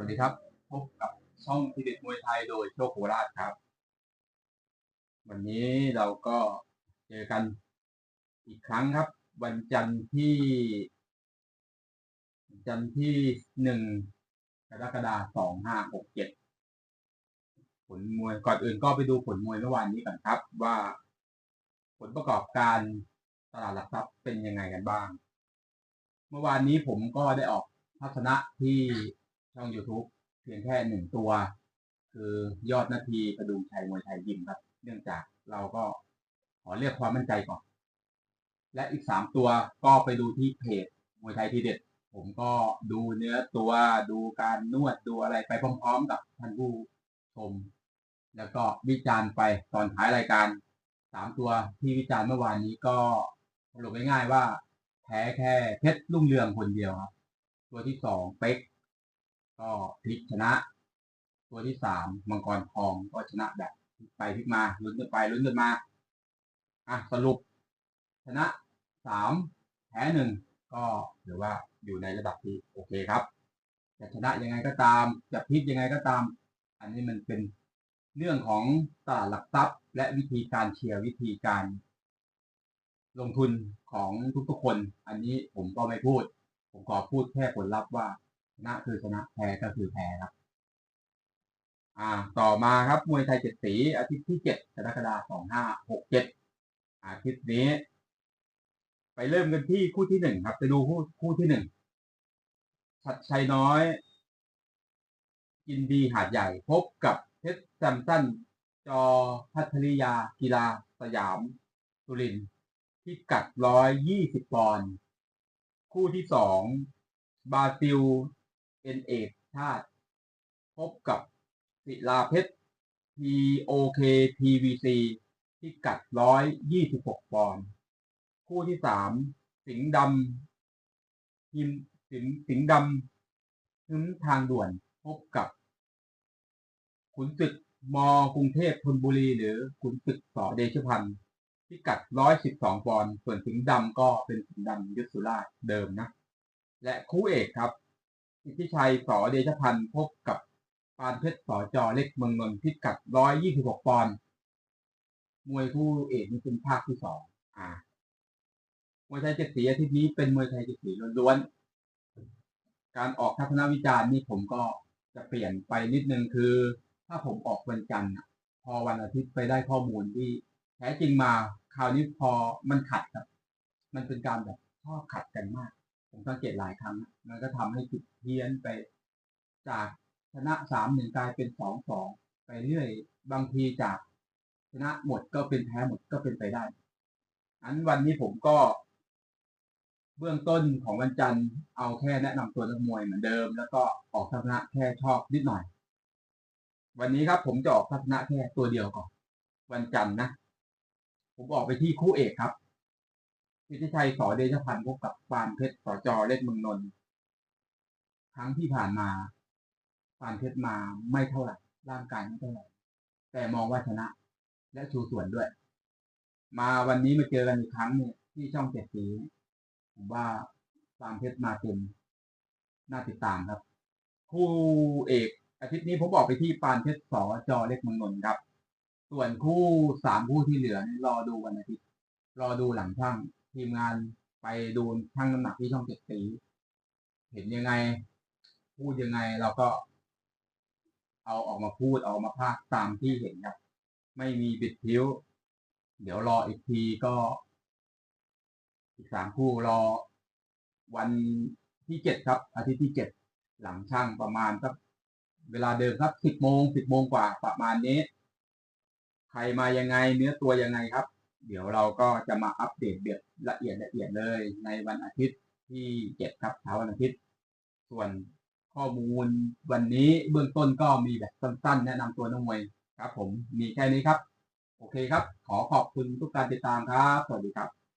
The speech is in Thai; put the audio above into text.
วัสดีครับ พบกับช่องทีเด็ดมวยไทยโดยโชคโคราชครับ วันนี้เราก็เจอกันอีกครั้งครับ วันจันทร์ที่วันจันทร์ที่หนึ่งกรกฎาคมสองห้าหกเจ็ดผลมวยก่อนอื่นก็ไปดูผลมวยเมื่อวานนี้ก่อนครับ ว่าผลประกอบการตลาดหลักทรัพย์เป็นยังไงกันบ้าง เมื่อวานนี้ผมก็ได้ออกทัศนะที่ ช่อง YouTube เพียงแค่หนึ่งตัว คือยอดนาทีกระดุมชัยมวยไทยยิมครับ เนื่องจากเราก็ขอเรียกความมั่นใจก่อน และอีกสามตัวก็ไปดูที่เพจมวยไทยทีเด็ด ผมก็ดูเนื้อตัวดูการนวดดูอะไรไปพร้อมๆกับท่านผู้ชมแล้วก็วิจารณ์ไปตอนท้ายรายการสามตัวที่วิจารณ์เมื่อวานนี้ก็สรุปง่ายๆว่าแพ้แค่เพชรลุ่งเรืองคนเดียวครับ ตัวที่สองเป๊ก ก็พลิกชนะ ตัวที่สามมังกรทองก็ชนะแบบพลิกไปพลิกมาลุ้นกันไปลุ้นกันมาอะสรุป ชนะสามแพ้หนึ่งก็ถือว่าอยู่ในระดับที่โอเคครับจะชนะยังไงก็ตามจะพลิกยังไงก็ตาม อันนี้มันเป็นเรื่องของตลาดหลักทรัพย์ และวิธีการเชียร์วิธีการ ลงทุนของทุกๆคน อันนี้ผมก็ไม่พูด ผมขอพูดแค่ผลลัพธ์ว่า ชนะคือชนะแพ้ก็คือแพ้ครับ อ่า ต่อมาครับมวยไทยเจ็ดสีอาทิตย์ที่เจ็ดกรกฎาคมสองห้าหกเจ็ดอาทิตย์นี้ ไปเริ่มกันที่คู่ที่หนึ่งครับ ไปดูคู่คู่ที่หนึ่งชัดชัยน้อยกินดีหาดใหญ่พบกับเพชรแซมสันจอพัทริยา กีฬา สยามสุรินทร์ที่กัดร้อยยี่สิบปอนด์คู่ที่สองบราซิล เอ็นเอกชาติ พบกับศิลาเพชร TOK TVC ที่กัดร้อยยี่สิบหกปอนด์คู่ที่สามสิงห์ดำทีมสิงห์สิงห์ดำทึมทางด่วนพบกับ ขุนศึกมกรุงเทพธนบุรี หรือขุนศึกสอเดชพันธ์พิกัด 112 ปอนด์ส่วนสิงห์ดำก็เป็นสิงห์ดำยุทธสุราชเดิมนะ และคู่เอกครับ อิทธิชัยสอเดชพันธ์พบกับปานเพชรสอจอเล็กเมืองนนท์พิกัด126ปอนด์มวยคู่เอกนี่เป็นภาคที่สองอ่ามวยไทยเจ็ดสีอาทิตย์นี้เป็นมวยไทยเจ็ดสีล้วนๆ การออกทัศนวิจารณ์นี่ผมก็จะเปลี่ยนไปนิดนึงคือ ถ้าผมออกวันจันทร์อะพอวันอาทิตย์ไปได้ข้อมูลที่แท้จริงมาคราวนี้พอมันขัดครับ มันเป็นการแบบชอบขัดกันมาก ผมสังเกตหลายครั้ง มันก็ทำให้ผิดเพี้ยนไปจากชนะสามหนึ่งกลายเป็นสองสองไปเรื่อย บางทีจากชนะหมดก็เป็นแพ้หมดก็เป็นไปได้ อันวันนี้ผมก็ เบื้องต้นของวันจันทร์เอาแค่แนะนำตัวนักมวยเหมือนเดิม แล้วก็ออกทัศนะแค่ชอบนิดหน่อย วันนี้ครับผมจะออกทัศนะแค่ตัวเดียวก่อน วันจันทร์นะ ผมออกไปที่คู่เอกครับ พิทิชัยสอเดชพันธ์พบกับปานเพชรสอจอเล็กเมืองนนท์ครั้งที่ผ่านมาปานเพชรมาไม่เท่าไหร่ร่างกายไม่เท่าไหร่แต่มองว่าชนะ และชูส่วนด้วย มาวันนี้มาเจอกันอีกครั้งเนี่ยที่ช่องเจ็ดสีผมว่าปานเพชรมาเต็มน่าติดตามครับ คู่เอกอาทิตย์นี้ผมบอกไปที่ปานเพชรสอจอเล็กเมืองนนท์ครับ ส่วนคู่สามคู่ที่เหลือรอดูวันอาทิตย์รอดูหลังช่าง ทีมงานไปดูช่างน้ำหนักที่ช่องเจ็ดสี เห็นยังไง พูดยังไงเราก็ เอาออกมาพูดเอามาพากตามที่เห็นครับ ไม่มีบิดพิ้ว เดี๋ยวรออีกทีก็อีกสามคู่รอวันที่เจ็ดครับ อาทิตย์ที่เจ็ดหลังช่างประมาณสักเวลาเดิมครับสิบโมงสิบโมงกว่าประมาณนี้ ใครมายังไงเนื้อตัวยังไงครับ เดี๋ยวเราก็จะมาอัปเดตเดือดละเอียดละเอียดเลยในวันอาทิตย์ที่เจ็ดครับเช้าวันอาทิตย์ ส่วนข้อมูลวันนี้เบื้องต้นก็มีแบบสั้นๆ แนะนำตัวนักมวยครับ ผมมีแค่นี้ครับ โอเคครับ ขอขอบคุณทุกการติดตามครับ สวัสดีครับ